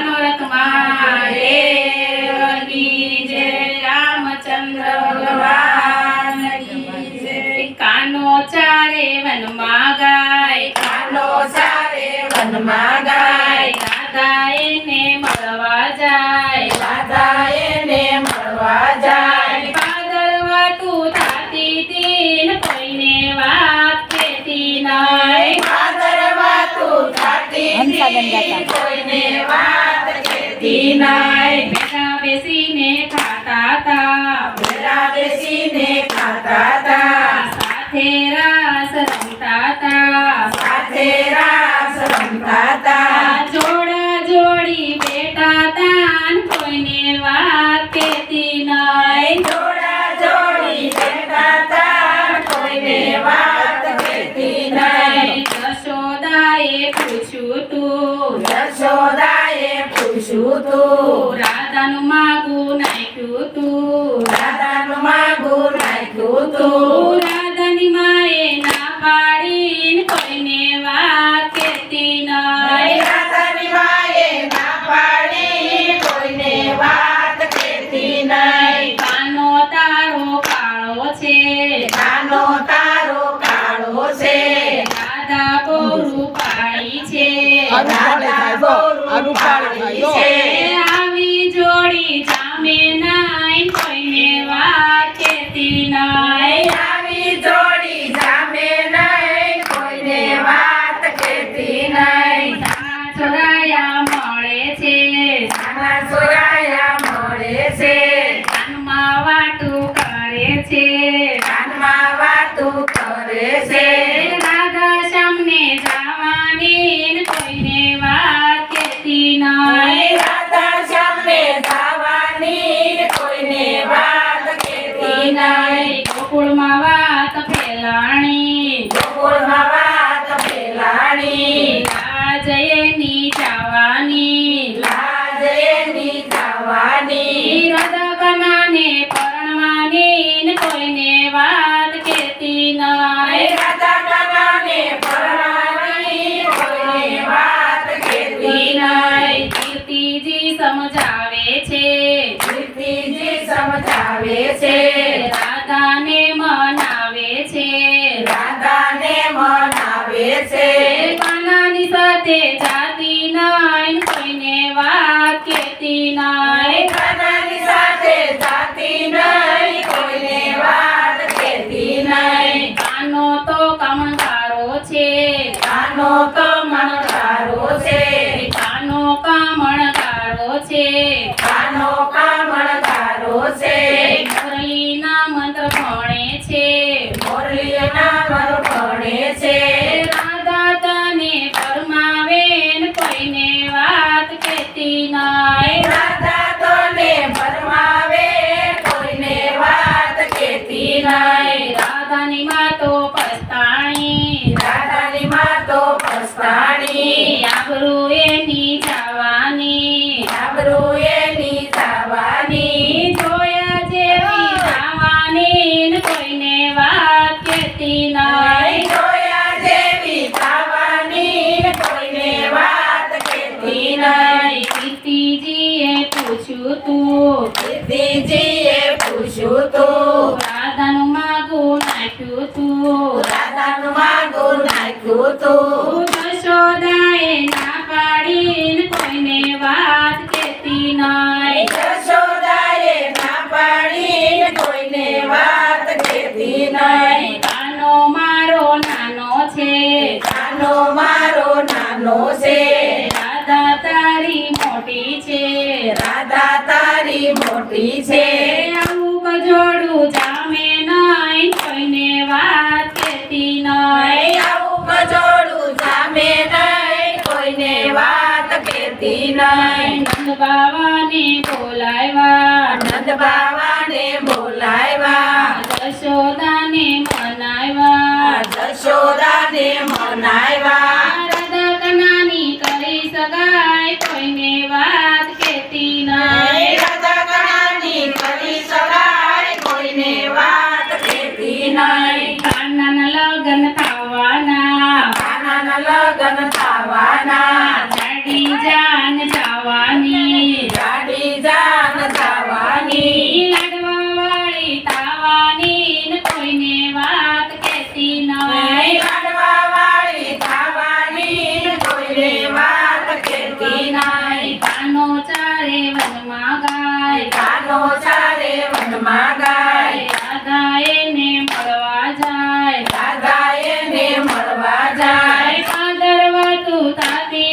મનોરથમાં દેવની જય રામચંદ્ર ભગવાન કાનો ચારે વનમાં ગાય કાનો ચારે વનમાં ગાય રાધા એને મળવા જાય રાધા એને મળવા જાય પાદરવા તું થાતી તીન કોઈને વાત કહેતી નહીં ભાદરવા તું થાતી હતી, કોઈને વાત નહીં ભેગા બેસીને ખાતા તા ભેળા બેસીને ખાતા તા સાથે રાસ રાધાનું માગું નાખ્યું તું રાધાનું માગું નાખ્યું તું તું રાધાની માએ ના પાડીને કોઈને વાત કહેતી નહીં રાધાની માએ ના પાડી કોઈને વાત કહેતી નહીં કાનો તારો કાળો છે કાનો તારો કાળો છે રાધા બહુ નહીં. આવી જોડી જામે નહીં કોઈને વાત કહેતી નહીં. ચોરાયા મળે છે. નાના સોરાયા મળે છે. કાનમાં વાતું કરે છે. કાનમાં વાતું કરે છે. રાધા સામને જવાની જવાની લાજ જવાની. પરણવાની ને કોઈને વાત કોઈને વાત કીર્તિજી સમજાવે છે. કીર્તિજી સમજાવે છે. રાધાને મનાવે છે. રાધાને મનાવે છે. કાનાની સાથે છે. કાનો કામણકારો છે. મુરલીના મંત્ર ભણે છે. મુરલીના મર ભણે છે. રાધા તને પરમાવે ને કોઈને વાત કહેતી નાય. રાધા તને પરમાવે કોઈને વાત કહેતી નાય. રાધાની માતો પસ્તાણી રાધાની માં તો પસ્તાણી આબરૂ એની જવાની આબરૂ એની જવાની જોયા જેવી જવાની કોઈને વાત કેતી નહીં. જોયા જેવી થવાની કોઈને વાત કહેતી નહીં. કીર્તિજીએ પૂછ્યું તું. કીર્તિજીએ પૂછ્યું તું રાધાનું માગું નાખ્યું તું રાધાનું માગું નાખ્યું તું જશોદાએ ના પાડીને કોઈને વાત કહેતી નહીં યશોદાએ ના પાડી ને કોઈને વાત કહેતી નહીં કાનો મારો નાનો છે કાનો મારો નાનો છે રાધા તારી મોટી છે રાધા તારી મોટી છે. આવું કજોડું જામે નહીં કોઈને વાત કહેતી નહીં. આવું કજોડું જામે નહીં કોઈને વાત કહેતી નહીં. નંદ બાવાને બોલાવ્યા. નંદ બાવાને બોલાવ્યા. જશોદાને મનાવ્યા. જશોદાને માગાય. દાદાએ ને મળવા જાય. દાદાએ ને મળવા જાય. તું તાતી